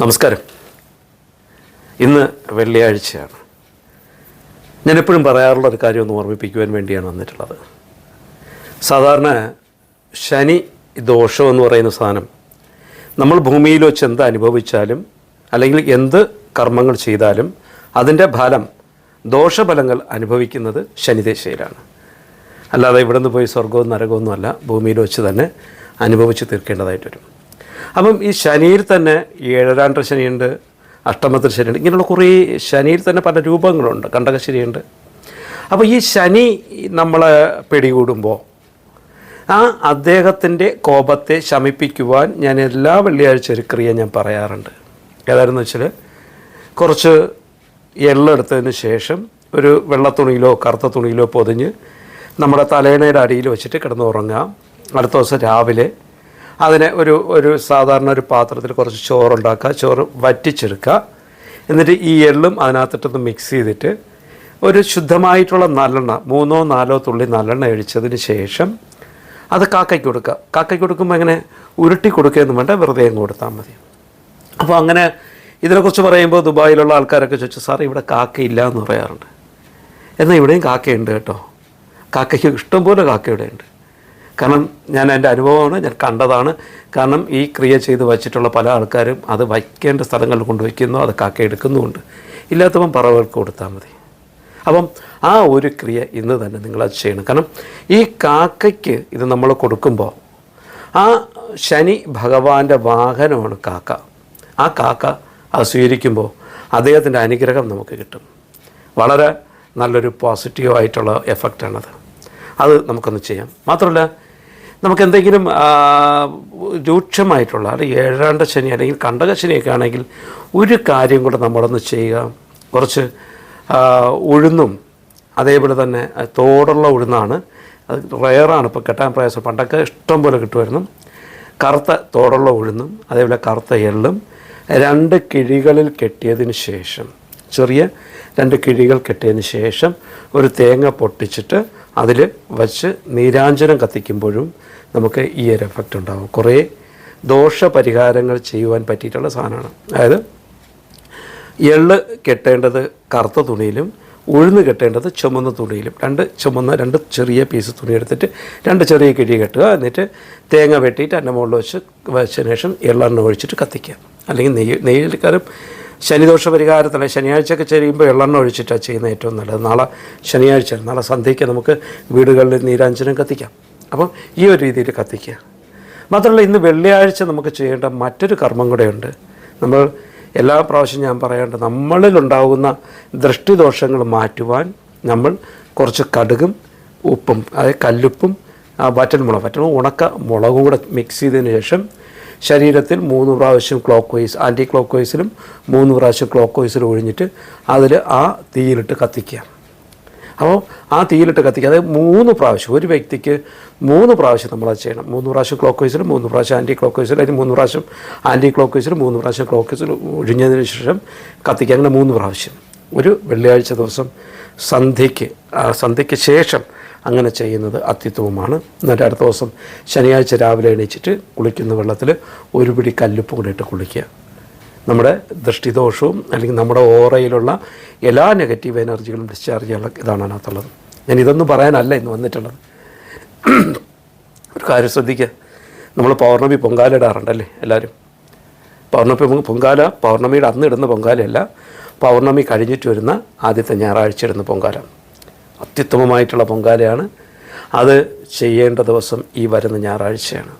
നമസ്കാരം. ഇന്ന് വെള്ളിയാഴ്ചയാണ്. ഞാൻ എപ്പോഴും പറയാറുള്ള ഒരു കാര്യം ഒന്ന് ഓർമ്മിപ്പിക്കുവാൻ വേണ്ടിയാണ് വന്നിട്ടുള്ളത്. സാധാരണ ശനി ദോഷം എന്ന് പറയുന്ന സാധനം നമ്മൾ ഭൂമിയിൽ വെച്ച് എന്ത് അനുഭവിച്ചാലും അല്ലെങ്കിൽ എന്ത് കർമ്മങ്ങൾ ചെയ്താലും അതിന്റെ ഫലം ദോഷഫലങ്ങൾ അനുഭവിക്കുന്നത് ശനിദേശയിലാണ് അല്ലാതെ ഇവിടെ നിന്ന് പോയി സ്വർഗവും നരകവും ഒന്നുമല്ല ഭൂമിയിൽ വെച്ച് തന്നെ അനുഭവിച്ച് തീർക്കേണ്ടതായിട്ട് വരും. അപ്പം ഈ ശനിയിൽ തന്നെ ഏഴരാണ്ട ശനിയുണ്ട് അഷ്ടമത്തിൽ ശനിയുണ്ട് ഇങ്ങനെയുള്ള കുറേ ശനിയിൽ തന്നെ പല രൂപങ്ങളുണ്ട് കണ്ടകശനിയുണ്ട് അപ്പോൾ ഈ ശനി നമ്മളെ പിടികൂടുമ്പോൾ ആ അദ്ദേഹത്തിന്റെ കോപത്തെ ശമിപ്പിക്കുവാൻ ഞാൻ എല്ലാ വെള്ളിയാഴ്ച ഒരു ക്രിയ ഞാൻ പറയാറുണ്ട്. ഏതായിരുന്നു വെച്ചാൽ കുറച്ച് എള്ളെടുത്തതിന് ശേഷം ഒരു വെള്ള തുണിയിലോ കറുത്ത തുണിയിലോ പൊതിഞ്ഞ് നമ്മുടെ തലേണയുടെ അടിയിൽ വെച്ചിട്ട് കിടന്ന് ഉറങ്ങാം അടുത്ത ദിവസം രാവിലെ അതിനെ ഒരു ഒരു സാധാരണ ഒരു പാത്രത്തിൽ കുറച്ച് ചോറുണ്ടാക്കുക ചോറ് വറ്റിച്ചെടുക്കുക. എന്നിട്ട് ഈ എള്ളും അതിനകത്തിട്ടൊന്ന് മിക്സ് ചെയ്തിട്ട് ഒരു ശുദ്ധമായിട്ടുള്ള നല്ലെണ്ണ മൂന്നോ നാലോ തുള്ളി നല്ലെണ്ണ ഒഴിച്ചതിന് ശേഷം അത് കാക്കയ്ക്ക് കൊടുക്കുക. കാക്കയ്ക്ക് കൊടുക്കുമ്പോൾ എങ്ങനെ ഉരുട്ടി കൊടുക്കുകയൊന്നും വേണ്ട വെറുതെ അങ്ങ് കൊടുത്താൽ മതി. അപ്പോൾ അങ്ങനെ ഇതിനെക്കുറിച്ച് പറയുമ്പോൾ ദുബായിലുള്ള ആൾക്കാരൊക്കെ ചോദിച്ചു സാർ ഇവിടെ കാക്കയില്ല എന്ന് പറയാറുണ്ട്. എന്നാൽ ഇവിടെയും കാക്കയുണ്ട് കേട്ടോ. കാക്കയ്ക്ക് ഇഷ്ടംപോലെ കാക്കയുടെ ഇവിടെയുണ്ട് കാരണം ഞാൻ എന്റെ അനുഭവമാണ് ഞാൻ കണ്ടതാണ്. കാരണം ഈ ക്രിയ ചെയ്ത് വച്ചിട്ടുള്ള പല ആൾക്കാരും അത് വയ്ക്കേണ്ട സ്ഥലങ്ങളിൽ കൊണ്ട് വയ്ക്കുന്നു അത് കാക്കയെടുക്കുന്നുമുണ്ട് ഇല്ലാത്തപ്പം പറവർക്ക് കൊടുത്താൽ മതി. അപ്പം ആ ഒരു ക്രിയ ഇന്ന് തന്നെ നിങ്ങളത് ചെയ്യണം. കാരണം ഈ കാക്കയ്ക്ക് ഇത് നമ്മൾ കൊടുക്കുമ്പോൾ ആ ശനി ഭഗവാന്റെ വാഹനമാണ് കാക്ക. ആ കാക്ക അത് സ്വീകരിക്കുമ്പോൾ അദ്ദേഹത്തിന്റെ അനുഗ്രഹം നമുക്ക് കിട്ടും. വളരെ നല്ലൊരു പോസിറ്റീവായിട്ടുള്ള എഫക്റ്റാണത് അത് നമുക്കൊന്ന് ചെയ്യാം. മാത്രമല്ല നമുക്ക് എന്തെങ്കിലും രൂക്ഷമായിട്ടുള്ള അല്ലെങ്കിൽ ഏഴാണ്ട ശനി അല്ലെങ്കിൽ കണ്ടക ശനിയൊക്കെ ആണെങ്കിൽ ഒരു കാര്യം കൂടെ നമ്മളൊന്ന് ചെയ്യുക. കുറച്ച് ഉഴുന്നും അതേപോലെ തന്നെ തോടുള്ള ഉഴുന്നാണ്. അത് റയറാണ് ഇപ്പോൾ കെട്ടാൻ പ്രയാസം. പണ്ടൊക്കെ ഇഷ്ടം പോലെ കിട്ടുമായിരുന്നു. കറുത്ത തോടുള്ള ഉഴുന്നും അതേപോലെ കറുത്ത എള്ളും രണ്ട് കിഴികളിൽ കെട്ടിയതിന് ശേഷം. ചെറിയ രണ്ട് കിഴികൾ കെട്ടിയതിന് ശേഷം ഒരു തേങ്ങ പൊട്ടിച്ചിട്ട് അതിൽ വച്ച് നീരാഞ്ജനം കത്തിക്കുമ്പോഴും നമുക്ക് ഈ ഒരു എഫക്റ്റ് ഉണ്ടാകും കുറേ ദോഷപരിഹാരങ്ങൾ ചെയ്യുവാൻ പറ്റിയിട്ടുള്ള സാധനമാണ്. അതായത് എള്ള് കെട്ടേണ്ടത് കറുത്ത തുണിയിലും ഉഴുന്ന് കെട്ടേണ്ടത് ചുമന്ന തുണിയിലും. രണ്ട് ചുമന്ന രണ്ട് ചെറിയ പീസ് തുണി എടുത്തിട്ട് രണ്ട് ചെറിയ കിഴി കെട്ടുക. എന്നിട്ട് തേങ്ങ വെട്ടിയിട്ട് അതിന്റെ വെച്ച് വെച്ചതിന് ശേഷം എള്ളെണ്ണ ഒഴിച്ചിട്ട് കത്തിക്കുക. അല്ലെങ്കിൽ നെയ്യ് നെയ്യൽക്കാരും ശനിദോഷ പരിഹാരത്തിന് ശനിയാഴ്ചയൊക്കെ ചെയ്യുമ്പോൾ എള്ളെണ്ണ ഒഴിച്ചിട്ടാണ് ചെയ്യുന്നത് ഏറ്റവും നല്ലത്. നാളെ ശനിയാഴ്ച നാളെ സന്ധ്യയ്ക്ക് നമുക്ക് വീടുകളിൽ നീരാഞ്ജനം കത്തിക്കാം. അപ്പം ഈ ഒരു രീതിയിൽ കത്തിക്കുക. മാത്രമല്ല ഇന്ന് വെള്ളിയാഴ്ച നമുക്ക് ചെയ്യേണ്ട മറ്റൊരു കർമ്മം കൂടെയുണ്ട്. നമ്മൾ എല്ലാ പ്രാവശ്യം ഞാൻ പറയേണ്ട നമ്മളിലുണ്ടാകുന്ന ദൃഷ്ടിദോഷങ്ങൾ മാറ്റുവാൻ നമ്മൾ കുറച്ച് കടുകും ഉപ്പും അതായത് കല്ലുപ്പും ആ, വറ്റൽമുളക് വറ്റൽ ഉണക്ക മുളകും കൂടെ മിക്സ് ചെയ്തതിന് ശേഷം ശരീരത്തിൽ മൂന്ന് പ്രാവശ്യം ക്ലോക്ക് വൈസ് ആന്റി ക്ലോക്ക് വൈസിലും മൂന്ന് പ്രാവശ്യം ക്ലോക്ക് വൈസിലും ഒഴിഞ്ഞിട്ട് അതിൽ ആ തീയിലിട്ട് കത്തിക്കുക. അപ്പോൾ ആ തീയിലിട്ട് കത്തിക്കുക. അതായത് മൂന്ന് പ്രാവശ്യം ഒരു വ്യക്തിക്ക് മൂന്ന് പ്രാവശ്യം നമ്മളത് ചെയ്യണം. മൂന്ന് പ്രാവശ്യം ക്ലോക്ക് വൈസിലും മൂന്ന് പ്രാവശ്യം ആന്റി ക്ലോക്ക് വൈസിലും അല്ലെങ്കിൽ മൂന്ന് പ്രാവശ്യം ആന്റി ക്ലോക്ക് വൈസിലും മൂന്ന് പ്രാവശ്യം ക്ലോക്ക് വൈസിലും ഒഴിഞ്ഞതിന് ശേഷം കത്തിക്കുക. അങ്ങനെ മൂന്ന് പ്രാവശ്യം. ഒരു വെള്ളിയാഴ്ച ദിവസം സന്ധ്യയ്ക്ക് സന്ധ്യയ്ക്ക് ശേഷം അങ്ങനെ ചെയ്യുന്നത് അത്യുത്തമമാണ് എന്നിട്ട് അടുത്ത ദിവസം ശനിയാഴ്ച രാവിലെ എണീച്ചിട്ട് കുളിക്കുന്ന വെള്ളത്തിൽ ഒരു പിടി കല്ലുപ്പ് കൂടെ ഇട്ട് കുളിക്കുക. നമ്മുടെ ദൃഷ്ടിദോഷവും അല്ലെങ്കിൽ നമ്മുടെ ഓറയിലുള്ള എല്ലാ നെഗറ്റീവ് എനർജികളും ഡിസ്ചാർജ് ചെയ്യാനുള്ള ഇതാണ് അതിനകത്തുള്ളത്. ഞാൻ ഇതൊന്നും പറയാനല്ല ഇന്ന് വന്നിട്ടുള്ളത്. ഒരു കാര്യം ശ്രദ്ധിക്കുക. നമ്മൾ പൗർണമി പൊങ്കാല ഇടാറുണ്ടല്ലേ എല്ലാവരും? പൗർണമി പൊങ്കാല പൗർണമിയുടെ അന്ന് ഇടുന്ന പൊങ്കാലയല്ല. പൗർണമി കഴിഞ്ഞിട്ട് വരുന്ന ആദ്യത്തെ ഞായറാഴ്ച ഇടുന്ന പൊങ്കാല. അത്യുത്തമമായിട്ടുള്ള പൊങ്കാലയാണ്. അത് ചെയ്യേണ്ട ദിവസം ഈ വരുന്ന ഞായറാഴ്ചയാണ്.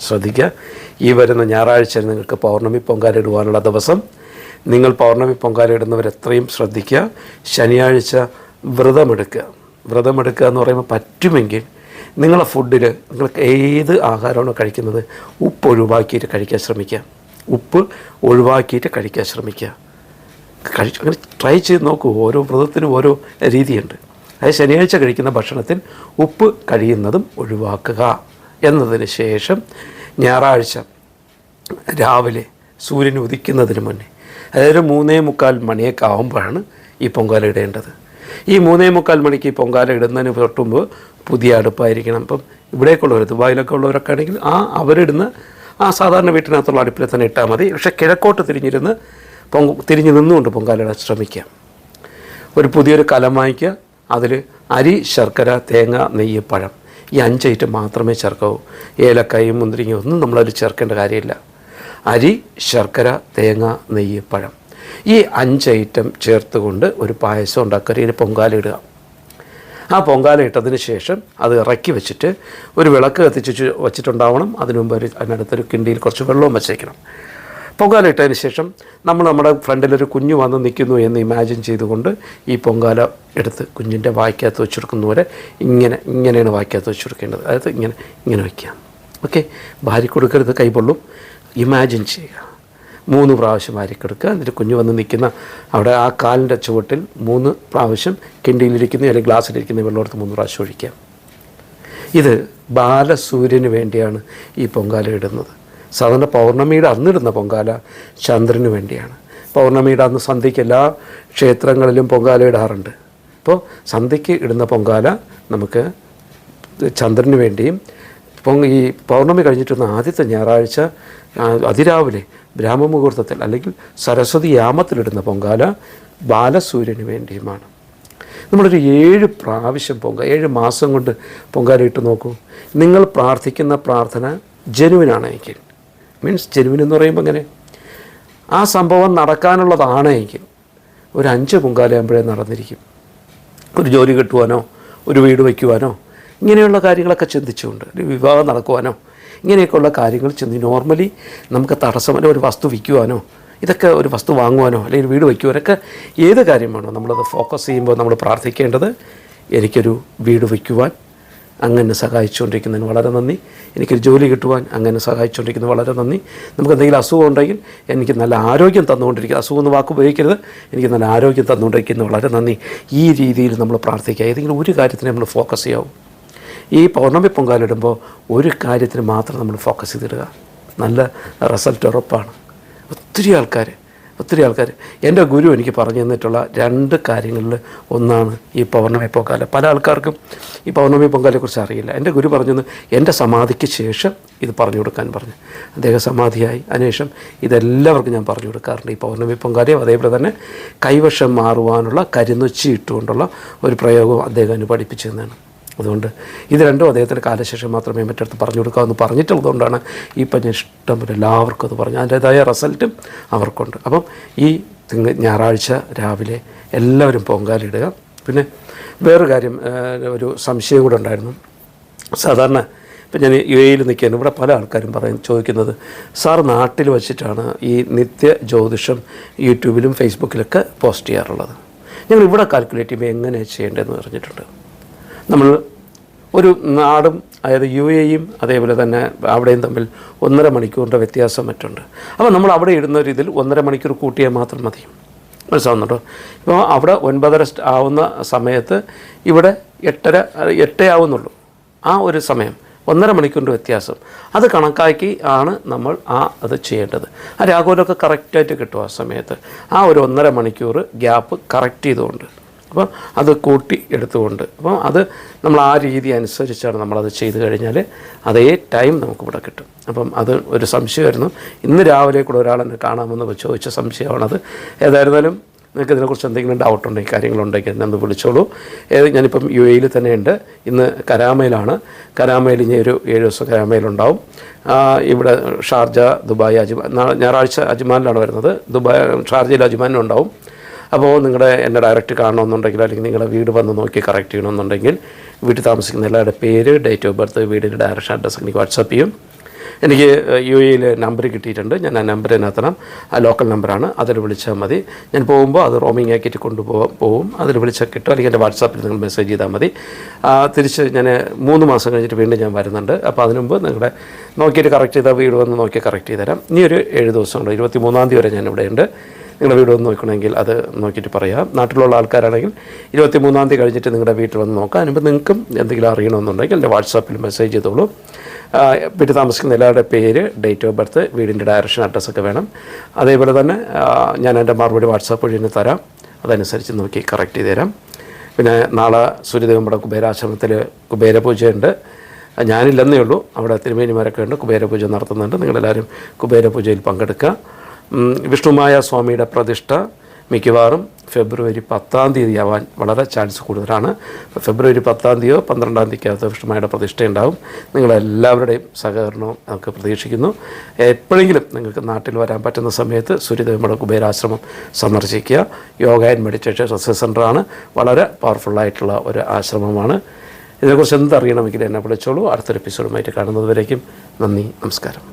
ശ്രദ്ധിക്കുക ഈ വരുന്ന ഞായറാഴ്ച നിങ്ങൾക്ക് പൗർണമി പൊങ്കാല ഇടുവാനുള്ള ദിവസം. നിങ്ങൾ പൗർണമി പൊങ്കാല ഇടുന്നവർ എത്രയും ശ്രദ്ധിക്കുക. ശനിയാഴ്ച വ്രതമെടുക്കുക. വ്രതമെടുക്കുക എന്ന് പറയുമ്പോൾ പറ്റുമെങ്കിൽ നിങ്ങളെ ഫുഡിൽ നിങ്ങൾക്ക് ഏത് ആഹാരമാണോ കഴിക്കുന്നത് ഉപ്പ് ഒഴിവാക്കിയിട്ട് കഴിക്കാൻ ശ്രമിക്കുക. ഉപ്പ് ഒഴിവാക്കിയിട്ട് കഴിക്കാൻ ശ്രമിക്കുക. കഴിച്ച് അങ്ങനെ ട്രൈ ചെയ്ത് നോക്കൂ. ഓരോ വ്രതത്തിനും ഓരോ രീതിയുണ്ട്. അതായത് ശനിയാഴ്ച കഴിക്കുന്ന ഭക്ഷണത്തിൽ ഉപ്പ് കഴിയുന്നതും ഒഴിവാക്കുക എന്നതിന് ശേഷം ഞായറാഴ്ച രാവിലെ സൂര്യൻ ഉദിക്കുന്നതിന് മുന്നേ അതായത് ഒരു മൂന്നേ മുക്കാൽ മണിയൊക്കെ ആകുമ്പോഴാണ് ഈ പൊങ്കാല ഇടേണ്ടത്. ഈ മൂന്നേ മുക്കാൽ മണിക്ക് ഈ പൊങ്കാല ഇടുന്നതിന് തൊട്ടുമ്പ് പുതിയ അടുപ്പായിരിക്കണം. അപ്പം ഇവിടേക്കുള്ളവർ ദുബായിലൊക്കെ ഉള്ളവരൊക്കെ ആണെങ്കിൽ ആ അവരിടുന്ന ആ സാധാരണ വീട്ടിനകത്തുള്ള അടുപ്പിൽ തന്നെ ഇട്ടാൽ മതി. പക്ഷേ കിഴക്കോട്ട് തിരിഞ്ഞിരുന്ന് പൊങ്ക തിരിഞ്ഞ് നിന്നുകൊണ്ട് പൊങ്കാലയിടാൻ ശ്രമിക്കുക. ഒരു പുതിയൊരു കലം വാങ്ങിക്കുക. അതിൽ അരി ശർക്കര തേങ്ങ നെയ്യ് പഴം ഈ അഞ്ച് ഐറ്റം മാത്രമേ ചേർക്കാവൂ. ഏലക്കായും മുന്തിരിങ്ങയും ഒന്നും നമ്മളതിൽ ചേർക്കേണ്ട കാര്യമില്ല. അരി ശർക്കര തേങ്ങ നെയ്യ് പഴം ഈ അഞ്ച് ഐറ്റം ചേർത്തുകൊണ്ട് ഒരു പായസം ഉണ്ടാക്കുക. ഒരു പൊങ്കാല ഇടുക. ആ പൊങ്കാല ഇട്ടതിന് ശേഷം അത് ഇറക്കി വെച്ചിട്ട് ഒരു വിളക്ക് കത്തിച്ച് വെച്ചിട്ടുണ്ടാവണം. അതിനുമുമ്പ് അതിനു മുമ്പ് ഒരു അതിനടുത്തൊരു കിണ്ടിയിൽ കുറച്ച് വെള്ളവും വച്ചേക്കണം. പൊങ്കാല ഇട്ടതിന് ശേഷം നമ്മൾ നമ്മുടെ ഫ്രണ്ടിലൊരു കുഞ്ഞു വന്ന് നിൽക്കുന്നു എന്ന് ഇമാജിൻ ചെയ്തുകൊണ്ട് ഈ പൊങ്കാല എടുത്ത് കുഞ്ഞിന്റെ വായിക്കകത്ത് വെച്ചെടുക്കുന്ന പോലെ ഇങ്ങനെ ഇങ്ങനെയാണ് വായിക്കകത്ത് വെച്ചെടുക്കേണ്ടത്. അതായത് ഇങ്ങനെ ഇങ്ങനെ വയ്ക്കാം ഓക്കെ ഭാര്യ കൊടുക്കരുത് കൈപൊള്ളും ഇമാജിൻ ചെയ്യുക. മൂന്ന് പ്രാവശ്യം വാരിക്കെടുക്കുക എന്നിട്ട് കുഞ്ഞു വന്ന് നിൽക്കുന്ന അവിടെ ആ കാലിന്റെ ചുവട്ടിൽ മൂന്ന് പ്രാവശ്യം കിണ്ടിയിലിരിക്കുന്ന അല്ലെങ്കിൽ ഗ്ലാസ്സിലിരിക്കുന്ന വെള്ളമെടുത്ത് മൂന്ന് പ്രാവശ്യം ഒഴിക്കാം ഇത് ബാലസൂര്യന് വേണ്ടിയാണ് ഈ പൊങ്കാല ഇടുന്നത്. സാധാരണ പൗർണമിയുടെ അന്നിടുന്ന പൊങ്കാല ചന്ദ്രന് വേണ്ടിയാണ്. പൗർണമിയുടെ അന്ന് സന്ധ്യയ്ക്ക് എല്ലാ ക്ഷേത്രങ്ങളിലും പൊങ്കാല ഇടാറുണ്ട്. അപ്പോൾ സന്ധ്യയ്ക്ക് ഇടുന്ന പൊങ്കാല നമുക്ക് ചന്ദ്രന് വേണ്ടിയും ഇപ്പം ഈ പൗർണമി കഴിഞ്ഞിട്ടുന്ന ആദ്യത്തെ ഞായറാഴ്ച അതിരാവിലെ ബ്രാഹ്മമുഹൂർത്തത്തിൽ അല്ലെങ്കിൽ സരസ്വതി യാമത്തിലിടുന്ന പൊങ്കാല ബാലസൂര്യന് വേണ്ടിയുമാണ്. നമ്മളൊരു ഏഴ് പ്രാവശ്യം പൊങ്ക ഏഴ് മാസം കൊണ്ട് പൊങ്കാല ഇട്ട് നോക്കൂ. നിങ്ങൾ പ്രാർത്ഥിക്കുന്ന പ്രാർത്ഥന ജനുവിനാണെങ്കിൽ മീൻസ് എന്ന് പറയുമ്പോൾ എങ്ങനെ? ആ സംഭവം നടക്കാനുള്ളതാണെങ്കിൽ ഒരു അഞ്ച് പൊങ്കാലയാകുമ്പോഴേ നടന്നിരിക്കും. ഒരു ജോലി കിട്ടുവാനോ ഒരു വീട് വയ്ക്കുവാനോ ഇങ്ങനെയുള്ള കാര്യങ്ങളൊക്കെ ചിന്തിച്ചുകൊണ്ട് ഒരു വിവാഹം നടക്കുവാനോ ഇങ്ങനെയൊക്കെയുള്ള കാര്യങ്ങൾ ചിന്തി നോർമലി നമുക്ക് തടസ്സമല്ല ഒരു വസ്തു വിൽക്കുവാനോ ഇതൊക്കെ ഒരു വസ്തു വാങ്ങുവാനോ അല്ലെങ്കിൽ വീട് വയ്ക്കുവാനൊക്കെ ഏത് കാര്യം വേണോ നമ്മളത് ഫോക്കസ് ചെയ്യുമ്പോൾ നമ്മൾ പ്രാർത്ഥിക്കേണ്ടത് എനിക്കൊരു വീട് വയ്ക്കുവാൻ അങ്ങനെ സഹായിച്ചുകൊണ്ടിരിക്കുന്നതിന് വളരെ നന്ദി. എനിക്കൊരു ജോലി കിട്ടുവാൻ അങ്ങനെ സഹായിച്ചുകൊണ്ടിരിക്കുന്നത് വളരെ നന്ദി. നമുക്ക് എന്തെങ്കിലും അസുഖം ഉണ്ടെങ്കിൽ എനിക്ക് നല്ല ആരോഗ്യം തന്നുകൊണ്ടിരിക്കുക. അസുഖം എന്ന് വാക്ക് ഉപയോഗിക്കരുത്. എനിക്ക് നല്ല ആരോഗ്യം തന്നുകൊണ്ടിരിക്കുന്നത് വളരെ നന്ദി. ഈ രീതിയിൽ നമ്മൾ പ്രാർത്ഥിക്കുക. ഏതെങ്കിലും ഒരു കാര്യത്തിന് നമ്മൾ ഫോക്കസ് ചെയ്യാവും. ഈ പൗർണമി പൊങ്കാലിടുമ്പോൾ ഒരു കാര്യത്തിന് മാത്രം നമ്മൾ ഫോക്കസ് ചെയ്തിടുക. നല്ല റിസൾട്ട് ഉറപ്പാണ്. ഒത്തിരി ആൾക്കാർ ഒത്തിരി ആൾക്കാർ. എന്റെ ഗുരു എനിക്ക് പറഞ്ഞു തന്നിട്ടുള്ള രണ്ട് കാര്യങ്ങളിൽ ഒന്നാണ് ഈ പൗർണമി പൊങ്കാല. പല ആൾക്കാർക്കും ഈ പൗർണമി പൊങ്കാലയെക്കുറിച്ച് അറിയില്ല. എന്റെ ഗുരു പറഞ്ഞത് എന്റെ സമാധിക്ക് ശേഷം ഇത് പറഞ്ഞു കൊടുക്കാൻ പറഞ്ഞു. അദ്ദേഹം സമാധിയായി. അതിനുശേഷം ഇതെല്ലാവർക്കും ഞാൻ പറഞ്ഞു കൊടുക്കാറുണ്ട് ഈ പൗർണമി പൊങ്കാലയും അതേപോലെ തന്നെ കൈവശം മാറുവാനുള്ള കരുന്നൊച്ചി ഇട്ടുകൊണ്ടുള്ള ഒരു പ്രയോഗം അദ്ദേഹം പഠിപ്പിച്ചു തന്നതാണ് അതുകൊണ്ട് ഇത് രണ്ടും അദ്ദേഹത്തിന്റെ കാലശേഷം മാത്രമേ മറ്റടുത്ത് പറഞ്ഞു കൊടുക്കാമെന്ന് പറഞ്ഞിട്ടുള്ളതുകൊണ്ടാണ് ഈ പഞ്ഞ ഇഷ്ടം പോലെ എല്ലാവർക്കും അത് പറഞ്ഞു. അതിന്റെതായ റിസൾട്ടും അവർക്കുണ്ട്. അപ്പം ഈ തിങ്കൾ ഞായറാഴ്ച രാവിലെ എല്ലാവരും പൊങ്കാലിടുക പിന്നെ വേറൊരു കാര്യം ഒരു സംശയം കൂടെ ഉണ്ടായിരുന്നു. സാധാരണ ഇപ്പം ഞാൻ യു എയിൽ നിൽക്കുകയാണ്. ഇവിടെ പല ആൾക്കാരും പറയും ചോദിക്കുന്നത് സാർ നാട്ടിൽ വച്ചിട്ടാണ് ഈ നിത്യ ജ്യോതിഷം യൂട്യൂബിലും ഫേസ്ബുക്കിലൊക്കെ പോസ്റ്റ് ചെയ്യാറുള്ളത്? ഞങ്ങൾ ഇവിടെ കാൽക്കുലേറ്റ് ചെയ്യുമ്പോൾ എങ്ങനെ ചെയ്യേണ്ടതെന്ന് പറഞ്ഞിട്ടുണ്ട്. നമ്മൾ ഒരു നാടും അതായത് യു എയും അതേപോലെ തന്നെ അവിടെയും തമ്മിൽ ഒന്നര മണിക്കൂറിന്റെ വ്യത്യാസം മറ്റുണ്ട്. അപ്പോൾ നമ്മൾ അവിടെ ഇടുന്ന ഒരു ഇതിൽ ഒന്നര മണിക്കൂർ കൂട്ടിയാൽ മാത്രം മതി. മനസ്സിലാവുന്നുണ്ടോ? ഇപ്പോൾ അവിടെ ഒൻപതര ആവുന്ന സമയത്ത് ഇവിടെ എട്ടര എട്ടേ ആവുന്നുള്ളൂ. ആ ഒരു സമയം ഒന്നര മണിക്കൂറിന്റെ വ്യത്യാസം. അത് കണക്കാക്കി ആണ് നമ്മൾ ആ അത് ചെയ്യേണ്ടത്. ആ രാഘവനൊക്കെ കറക്റ്റായിട്ട് കിട്ടും ആ സമയത്ത്. ആ ഒരു ഒന്നര മണിക്കൂർ ഗ്യാപ്പ് കറക്റ്റ് ചെയ്തുകൊണ്ട്. അപ്പം അത് കൂട്ടി എടുത്തുകൊണ്ട് അപ്പോൾ അത് നമ്മൾ ആ രീതി അനുസരിച്ചാണ് നമ്മളത് ചെയ്തു കഴിഞ്ഞാൽ അതേ ടൈം നമുക്കിവിടെ കിട്ടും. അപ്പം അത് ഒരു സംശയമായിരുന്നു. ഇന്ന് രാവിലെ കൂടെ ഒരാൾ എന്നെ കാണാമെന്ന് ചോദിച്ച സംശയമാണത്. ഏതായിരുന്നാലും നിങ്ങൾക്ക് ഇതിനെക്കുറിച്ച് എന്തെങ്കിലും ഡൗട്ട് ഉണ്ടെങ്കിൽ കാര്യങ്ങളുണ്ടെങ്കിൽ എന്നെ ഒന്ന് വിളിച്ചോളൂ. ഞാനിപ്പം യു എയിൽ തന്നെയുണ്ട്. ഇന്ന് കരാമയിലാണ്. കരാമയിൽ ഇനി ഒരു ഏഴ് ദിവസം കരാമയിലുണ്ടാവും. ഇവിടെ ഷാർജ ദുബായ് അജ്മാൻ ഞായറാഴ്ച അജ്മാനിലാണ് വരുന്നത്. ദുബായ് ഷാർജയിൽ അജ്മാനിലുണ്ടാവും. അപ്പോൾ നിങ്ങളുടെ എന്നെ ഡയറക്റ്റ് കാണണമെന്നുണ്ടെങ്കിൽ അല്ലെങ്കിൽ നിങ്ങളുടെ വീട് വന്ന് നോക്കി കറക്റ്റ് ചെയ്യണമെന്നുണ്ടെങ്കിൽ വീട്ടിൽ താമസിക്കുന്ന എല്ലാവരുടെ പേര് ഡേറ്റ് ഓഫ് ബർത്ത് വീടിന്റെ ഡയറക്ഷൻ അഡ്രസ്സ് എനിക്ക് വാട്സപ്പ് ചെയ്യും. എനിക്ക് യു എയിൽ നമ്പർ കിട്ടിയിട്ടുണ്ട്. ഞാൻ ആ നമ്പർ ഇതിനകത്തണം ആ ലോക്കൽ നമ്പറാണ് അതിൽ വിളിച്ചാൽ മതി. ഞാൻ പോകുമ്പോൾ അത് റോമിംഗ് ആക്കിയിട്ട് കൊണ്ടുപോകാൻ പോകും അതിൽ വിളിച്ചാൽ കിട്ടും. അല്ലെങ്കിൽ എന്റെ വാട്സാപ്പിൽ നിങ്ങൾ മെസ്സേജ് ചെയ്താൽ മതി. തിരിച്ച് ഞാൻ മൂന്ന് മാസം കഴിഞ്ഞിട്ട് വീണ്ടും ഞാൻ വരുന്നുണ്ട്. അപ്പോൾ അതിനു മുമ്പ് നിങ്ങളുടെ നോക്കിയിട്ട് കറക്റ്റ് ചെയ്താൽ വീട് വന്ന് നോക്കി കറക്റ്റ് ചെയ്ത് തരാം ഇനി ഒരു ഏഴ് ദിവസം ഉണ്ട് ഇരുപത്തി മൂന്നാം തീയതി വരെ ഞാൻ ഇവിടെയുണ്ട്. നിങ്ങളുടെ വീട് വന്ന് നോക്കണമെങ്കിൽ അത് നോക്കിയിട്ട് പറയാം. നാട്ടിലുള്ള ആൾക്കാരാണെങ്കിൽ ഇരുപത്തി മൂന്നാം തീയതി കഴിഞ്ഞിട്ട് നിങ്ങളുടെ വീട്ടിൽ വന്ന് നോക്കാം. അതിനുമ്പോൾ നിങ്ങൾക്കും എന്തെങ്കിലും അറിയണമെന്നുണ്ടെങ്കിൽ എന്റെ വാട്സാപ്പിൽ മെസ്സേജ് ചെയ്തോളൂ. വീട്ടിൽ താമസിക്കുന്ന എല്ലാവരുടെ പേര് ഡേറ്റ് ഓഫ് ബർത്ത് വീടിന്റെ ഡയറക്ഷൻ അഡ്രസ്സൊക്കെ വേണം. അതേപോലെ തന്നെ ഞാൻ എന്റെ മറുപടി വാട്സാപ്പ് വഴി തന്നെ തരാം. അതനുസരിച്ച് നോക്കി കറക്റ്റ് ചെയ്ത് തരാം. പിന്നെ നാളെ സൂര്യദേവമ്പട കുബേരാശ്രമത്തിൽ കുബേരപൂജയുണ്ട്. ഞാനില്ലെന്നേ ഉള്ളൂ. അവിടെ തിരുമേനിമാരൊക്കെ ഉണ്ട്. കുബേരപൂജ നടത്തുന്നുണ്ട്. നിങ്ങളെല്ലാവരും കുബേരപൂജയിൽ പങ്കെടുക്കുക. വിഷ്ണുമായ സ്വാമിയുടെ പ്രതിഷ്ഠ മിക്കവാറും ഫെബ്രുവരി പത്താം തീയതി ആവാൻ വളരെ ചാൻസ് കൂടുതലാണ്. ഫെബ്രുവരി പത്താം തീയതിയോ പന്ത്രണ്ടാം തീയതിക്കകത്ത് വിഷ്ണുമായുടെ പ്രതിഷ്ഠ ഉണ്ടാവും. നിങ്ങളെല്ലാവരുടെയും സഹകരണവും നമുക്ക് പ്രതീക്ഷിക്കുന്നു. എപ്പോഴെങ്കിലും നിങ്ങൾക്ക് നാട്ടിൽ വരാൻ പറ്റുന്ന സമയത്ത് സൂര്യദേവയുടെ കുബേരാശ്രമം സന്ദർശിക്കുക. യോഗ ആൻഡ് മെഡിറ്റേഷൻ റിസർച്ച് സെന്ററാണ് വളരെ പവർഫുള്ളായിട്ടുള്ള ഒരു ആശ്രമമാണ്. ഇതിനെക്കുറിച്ച് എന്തറിയണമെങ്കിൽ എന്നെ വിളിച്ചോളൂ. അടുത്തൊരു എപ്പിസോഡുമായിട്ട് കാണുന്നതുവരേക്കും നന്ദി നമസ്കാരം.